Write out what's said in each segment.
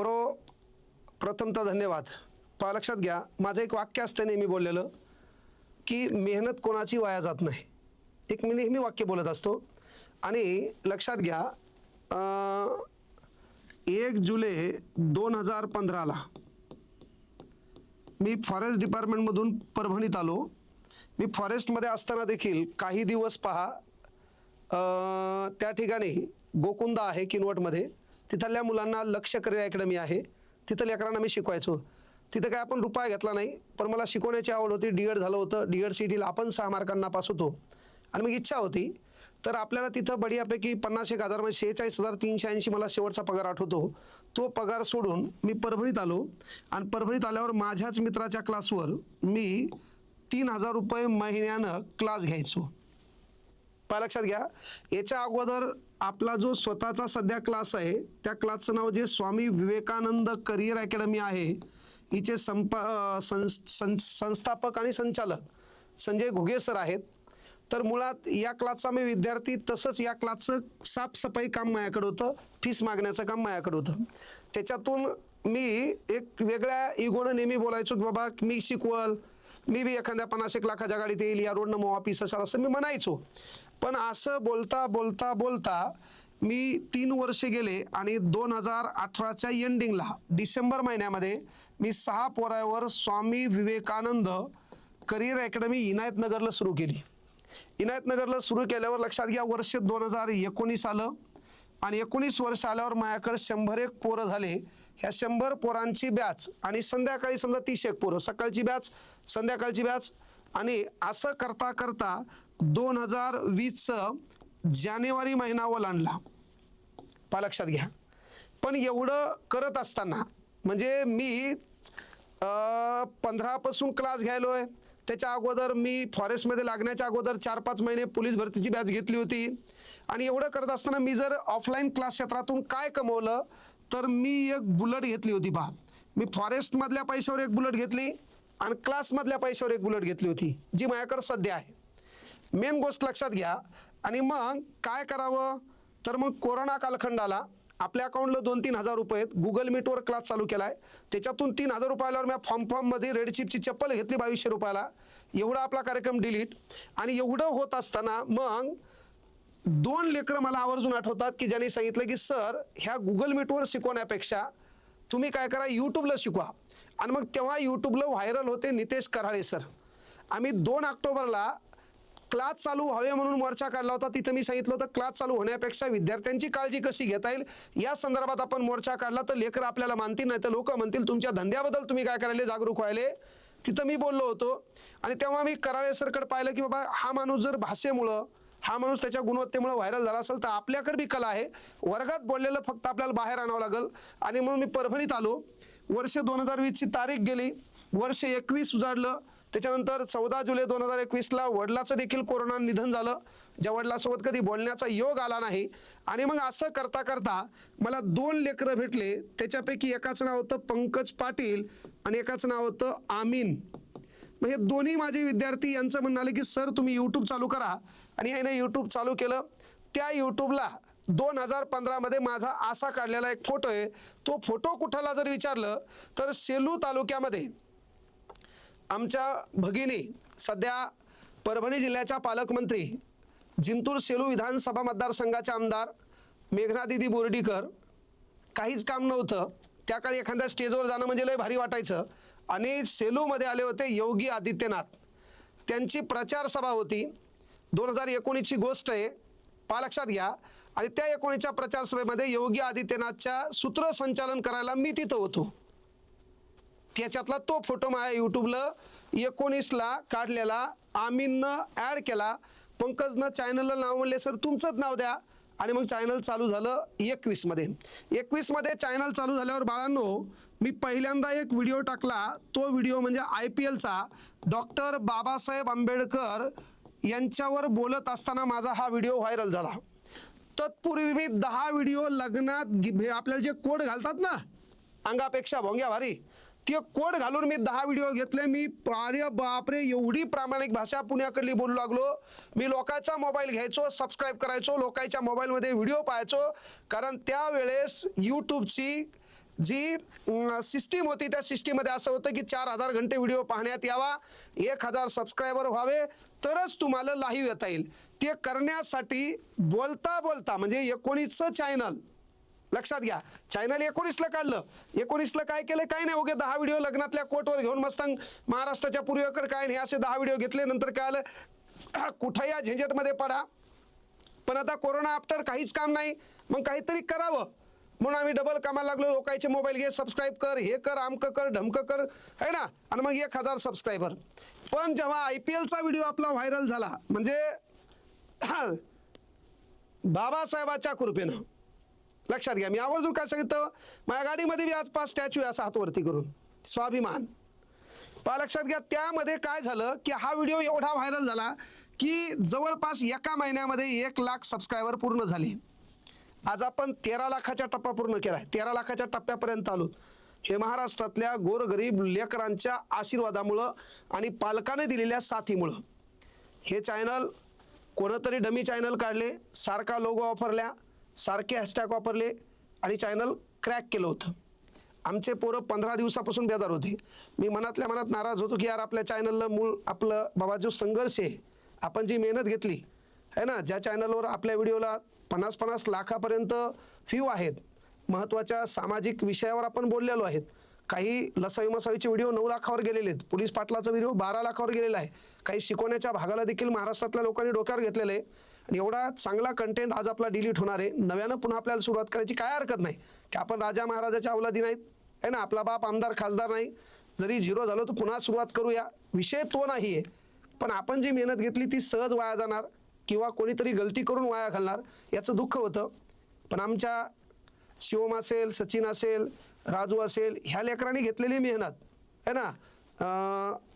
पोरो प्रथमतः धन्यवाद. पहा लक्षात घ्या माझं एक वाक्य असतं नेहमी बोललेलं की मेहनत कोणाची वाया जात नाही. एक मी नेहमी वाक्य बोलत असतो. आणि लक्षात घ्या एक जुलै दोन हजार पंधराला मी फॉरेस्ट डिपार्टमेंटमधून परभणीत आलो. मी फॉरेस्टमध्ये असताना देखील काही दिवस पहा त्या ठिकाणी गोकुंदा आहे किनवटमध्ये. तिथल्या मुलांना लक्ष करिअर अकॅडमी आहे. तिथं लेकरांना मी शिकवायचो. तिथं काय आपण रुपया घेतला नाही पण मला शिकवण्याची आवड होती. डी एड झालं होतं. डी एड सी टीला आपण सहा मार्कांना पास होतो. आणि मग इच्छा होती. तर आपल्याला तिथं बढियापैकी पन्नास एक हजार म्हणजे शेहेचाळीस हजार तीनशे ऐंशी मला शेवटचा पगार आठवतो. तो पगार सोडून मी परभणीत आलो. आणि परभणीत आल्यावर माझ्याच मित्राच्या क्लासवर मी तीन हजार रुपये महिन्यानं क्लास घ्यायचो. पहा लक्षात घ्या. याच्या अगोदर आपला जो स्वतःचा सध्या क्लास आहे त्या क्लासचं नाव जे स्वामी विवेकानंद करिअर अकॅडमी आहे हिचे संपा सं सं संस्थापक आणि संचालक संजय घुगे सर आहेत. तर मुळात या क्लासचा मी विद्यार्थी तसंच या क्लासचं साफसफाई काम माझ्याकडे होतं फीस मागण्याचं काम माझ्याकडे होतं. त्याच्यातून मी एक वेगळ्या इगोनं नेहमी बोलायचो की बाबा मी शिकवल मी बी एखाद्या पन्नास एक लाखाच्या गाडीत येईल या रोडनं मग ऑफिस असाल असं मी म्हणायचो. पण असं बोलता बोलता बोलता मी तीन वर्षे गेले आणि दोन हजार अठराच्या एंडिंगला डिसेंबर महिन्यामध्ये मी सहा पोरावर स्वामी विवेकानंद करिअर अकॅडमी इनायतनगरला सुरू केली. इनायतनगरला सुरू केल्यावर लक्षात घ्या वर्ष दोन हजार एकोणीस आलं आणि एकोणीस वर्ष आल्यावर माझ्याकडे शंभर एक पोरं झाले. ह्या शंभर पोरांची बॅच आणि संध्याकाळी समजा तीस एक पोरं सकाळची बॅच संध्याकाळची बॅच आणि असं करता करता दोन हजार वीसचं जानेवारी महिना ओलांडला. पा लक्षात घ्या. पण एवढं करत असताना म्हणजे मी पंधरापासून क्लास घ्यायलो आहे. त्याच्या अगोदर मी फॉरेस्टमध्ये लागण्याच्या अगोदर चार पाच महिने पोलीस भरतीची बॅच घेतली होती. आणि एवढं करत असताना मी जर ऑफलाईन क्लास क्षेत्रातून काय कमवलं तर मी एक बुलेट घेतली होती पहा. मी फॉरेस्टमधल्या पैशावर एक बुलेट घेतली आणि क्लासमधल्या पैशावर एक बुलेट घेतली होती जी माझ्याकडे सध्या आहे. मेन गोष्ट लक्षात घ्या. आणि मग काय करावं? तर मग कोरोना कालखंडाला आपल्या अकाउंटला दोन तीन हजार रुपये आहेत. गुगल मीटवर क्लास चालू केला आहे त्याच्यातून तीन हजार रुपयाला मी फॉर्म फॉर्ममध्ये रेड चिपची चप्पल घेतली बावीसशे रुपयाला. एवढा आपला कार्यक्रम डिलीट आणि एवढं होत असताना मग दोन लेकरं मला आवर्जून आठवतात की ज्यांनी सांगितलं की सर ह्या गुगल मीटवर शिकवण्यापेक्षा तुम्ही काय करा यूट्यूबला शिकवा. आणि मग तेव्हा यूट्यूबला व्हायरल होते नितेश कराळे सर. आम्ही दोन ऑक्टोबरला क्लास चालू व्हावे म्हणून मोर्चा काढला होता. तिथं मी सांगितलं होतं क्लास चालू होण्यापेक्षा विद्यार्थ्यांची काळजी कशी घेता येईल? या संदर्भात आपण मोर्चा काढला तर लेकर आपल्याला मानतील नाही तर लोक म्हणतील तुमच्या धंद्याबद्दल तुम्ही काय करायले जागरूक व्हायले? तिथं मी बोललो होतो. आणि तेव्हा मी कराळे सरकड पाहिलं की बाबा हा माणूस जर भाषेमुळं हा माणूस त्याच्या गुणवत्तेमुळे व्हायरल झाला असेल तर आपल्याकडे बी कला आहे. वर्गात बोललेलं फक्त आपल्याला बाहेर आणावं लागेल. आणि म्हणून मी परभणीत आलो. वर्ष दोन हजार वीसची तारीख गेली. वर्ष एकवीस उजाडलं. त्याच्यानंतर चौदा जुलै दोन हजार एकवीसला वडिलाचं देखील कोरोना निधन झालं. ज्या वडिलासोबत कधी बोलण्याचा योग आला नाही. आणि मग असं करता करता मला दोन लेकरं भेटले. त्याच्यापैकी एकाचं नाव होतं पंकज पाटील आणि एकाचं नाव होतं आमीन. मग हे दोन्ही माझे विद्यार्थी यांचं म्हणणं आलं की सर तुम्ही यूट्यूब चालू करा. आणि याने यूट्यूब चालू केलं. त्या यूट्यूबला दोन हजार पंधरामध्ये माझा असा काढलेला एक फोटो आहे. तो फोटो कुठाला जर विचारलं तर सेलू तालुक्यामध्ये आमच्या भगिनी सध्या परभणी जिल्ह्याच्या पालकमंत्री जिंतूर सेलू विधानसभा मतदारसंघाचे आमदार मेघनादिदी बोर्डीकर. काहीच काम नव्हतं. त्या काळी एखाद्या स्टेजवर जाणं म्हणजे लय भारी वाटायचं. आणि सेलूमध्ये आले होते योगी आदित्यनाथ. त्यांची प्रचार सभा होती. दोन हजार एकोणीसची गोष्ट आहे. पा लक्षात घ्या. आणि त्या एकोणीसच्या प्रचार सभेमध्ये योगी आदित्यनाथच्या सूत्रसंचालन करायला मी तिथं होतो. त्याच्यातला तो फोटो माझ्या यूट्यूबला एकोणीसला काढलेला. आमीननं ॲड केला. पंकजनं चॅनलला नाव म्हणले सर तुमचंच नाव द्या. आणि मग चॅनल चालू झालं एकवीसमध्ये एकवीसमध्ये चॅनल चालू झाल्यावर बाळांनो मी पहिल्यांदा एक व्हिडिओ टाकला. तो व्हिडिओ म्हणजे आय पी एलचा डॉक्टर बाबासाहेब आंबेडकर यांच्यावर बोलत असताना माझा हा व्हिडिओ व्हायरल झाला. तत्पूर्वी मी दहा व्हिडिओ लग्नात आपल्याला जे कोड घालतात ना अंगापेक्षा भोंग्या भारी. ते कोड घालून मी दहा व्हिडिओ घेतले. मी अरे बापरे एवढी प्रामाणिक भाषा पुण्याकडली बोलू लागलो. मी लोकांचा मोबाईल घ्यायचो सबस्क्राईब करायचो लोकांच्या मोबाईलमध्ये व्हिडिओ पाहायचो. कारण त्यावेळेस यूट्यूबची जी सिस्टीम होती त्या सिस्टीममध्ये असं होतं की चार हजार घंटे व्हिडिओ पाहण्यात यावा एक हजार सबस्क्रायबर व्हावे तरच तुम्हाला लाईव्ह येता येईल. ते करण्यासाठी बोलता बोलता म्हणजे एकोणीसचं चॅनल लक्षात घ्या. चॅनल एकोणीसला काढलं. एकोणीसला काय केलं काय नाही. ओके दहा व्हिडिओ लग्नातल्या कोटवर घेऊन मस्तंग महाराष्ट्राच्या पूर्वेकडे काय नाही. असे दहा व्हिडिओ घेतले नंतर काय आलं? कुठं या झंझटमध्ये पडा. पण आता कोरोना आफ्टर काहीच काम नाही. मग काहीतरी करावं. म्हणून आम्ही डबल कामाला लागलो. लोकांचे मोबाईल घे सबस्क्राईब कर हे कर आमकं कर ढमकं कर. है ना? आणि मग एक हजार सबस्क्रायबर पण जेव्हा आय पी एलचा व्हिडिओ आपला व्हायरल झाला म्हणजे बाबासाहेबाच्या कृपेनं लक्षात घ्या. मी आवर्जून काय सांगितलं? माझ्या गाडीमध्ये बी आज पाच स्टॅच्यू आहे असा हातवरती करून. स्वाभिमान. पहा लक्षात घ्या त्यामध्ये काय झालं की हा व्हिडिओ एवढा व्हायरल झाला की जवळपास एका महिन्यामध्ये एक लाख सबस्क्रायबर पूर्ण झाले. आज आपण तेरा लाखाच्या टप्पा पूर्ण केला आहे तेरा लाखाच्या टप्प्यापर्यंत आलो. हे महाराष्ट्रातल्या गोरगरीब लेकरांच्या आशीर्वादामुळं आणि पालकाने दिलेल्या साथीमुळं. हे चॅनल कोणतरी डमी चॅनल काढले सारखा लोगो वापरल्या सारखे हॅशटॅग वापरले आणि चॅनल क्रॅक केलं होतं. आमचे पोरं पंधरा दिवसापासून बेदार होते. मी मनातल्या मनात नाराज होतो की यार आपल्या चॅनलला मूळ आपलं बाबा जो संघर्ष आहे आपण जी मेहनत घेतली आहे ना? ज्या चॅनलवर आपल्या व्हिडिओला पन्नास पन्नास लाखापर्यंत फ्यू आहेत महत्त्वाच्या सामाजिक विषयावर आपण बोललेलो आहेत. काही लसावी मसावीचे व्हिडिओ नऊ लाखावर गेलेले आहेत. पोलीस पाटलाचा व्हिडिओ बारा लाखावर गेलेला आहे. काही शिकवण्याच्या भागाला देखील महाराष्ट्रातल्या लोकांनी डोक्यावर घेतलेलं आहे. आणि एवढा चांगला कंटेंट आज आपला डिलीट होणार आहे. नव्यानं पुन्हा आपल्याला सुरुवात करायची काय हरकत नाही. की आपण राजा महाराजाच्या अवलादी नाहीत. आहे ना? आपला बाप आमदार खासदार नाही. जरी झिरो झालो तर पुन्हा सुरुवात करूया. विषय तो नाही आहे पण आपण जी मेहनत घेतली ती सहज वाया जाणार. किंवा कोणीतरी गलती करून वाया घालणार. याचं दुःख होतं. पण आमच्या शिवम असेल सचिन असेल राजू असेल ह्या लेकरांनी घेतलेली मेहनत आहे ना?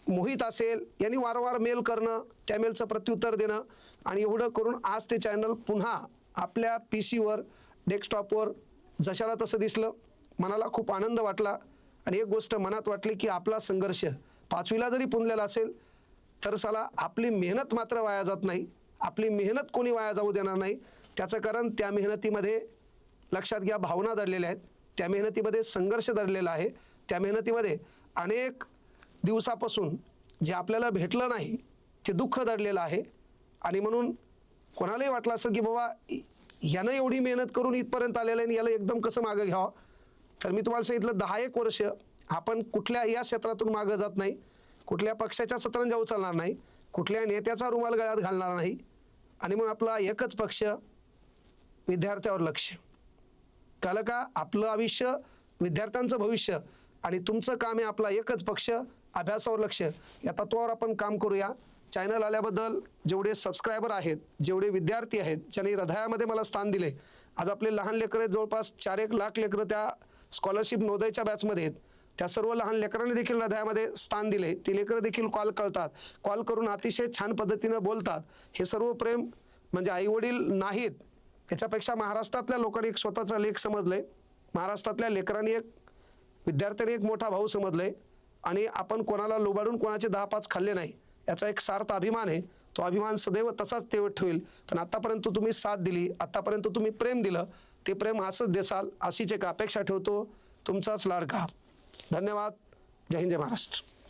मोहित असेल यांनी वारंवार मेल करणं त्या मेलचं प्रत्युत्तर देणं आणि एवढं करून आज ते चॅनल पुन्हा आपल्या पी सीवर डेस्कटॉपवर जशाला तसं दिसलं मनाला खूप आनंद वाटला आणि एक गोष्ट मनात वाटली की आपला संघर्ष पाचवीला जरी पुंजलेला असेल तर साला आपली मेहनत मात्र वाया जात नाही. आपली मेहनत कोणी वाया जाऊ देणार नाही. त्याचं कारण त्या मेहनतीमध्ये लक्षात घ्या भावना दडलेल्या आहेत. त्या मेहनतीमध्ये संघर्ष दडलेला आहे. त्या मेहनतीमध्ये अनेक दिवसापासून जे आपल्याला भेटलं नाही ते दुःख दडलेलं आहे. आणि म्हणून कोणालाही वाटलं असेल की बाबा यानं एवढी मेहनत करून इथपर्यंत आलेलं आहे आणि याला एकदम कसं मागं घ्यावं? तर मी तुम्हाला सांगितलं दहा एक वर्ष आपण कुठल्या या क्षेत्रातून मागं जात नाही. कुठल्या पक्षाच्या सत्रांजा उचलणार नाही. कुठल्या नेत्याचा रुमाल गळ्यात घालणार नाही. आणि म्हणून आपला एकच पक्ष विद्यार्थ्यावर लक्ष. कळलं का? आपलं आयुष्य विद्यार्थ्यांचं भविष्य आणि तुमचं काम आहे आपला एकच पक्ष अभ्यासावर लक्ष. या तत्वावर आपण काम करूया. चॅनल आल्याबद्दल जेवढे सबस्क्रायबर आहेत जेवढे विद्यार्थी आहेत ज्यांनी हृदयामध्ये मला स्थान दिले आज आपले लहान लेकरं आहेत जवळपास चार एक लाख लेकरं त्या स्कॉलरशिप नोंदयच्या बॅचमध्ये आहेत. त्या सर्व लहान लेकरांनी देखील हृदयामध्ये स्थान दिले ते लेकरं देखील कॉल करतात. कॉल करून अतिशय छान पद्धतीनं बोलतात. हे सर्व प्रेम म्हणजे आईवडील नाहीत. याच्यापेक्षा महाराष्ट्रातल्या लोकांनी एक स्वतःचा लेख समजले महाराष्ट्रातल्या लेकरांनी एक विद्यार्थ्यांनी एक मोठा भाऊ समजले आणि आपण कोणाला लुबाडून कोणाचे दहा पाच खाल्ले नाही याचा एक सार्थ अभिमान आहे. तो अभिमान सदैव तसाच तेवढ ठेवेल. पण आत्तापर्यंत तुम्ही साथ दिली आत्तापर्यंत तुम्ही प्रेम दिलं ते प्रेम असंच देसाल अशीच एक अपेक्षा ठेवतो. तुमचाच लाडका. धन्यवाद. जय हिंद जय महाराष्ट्र.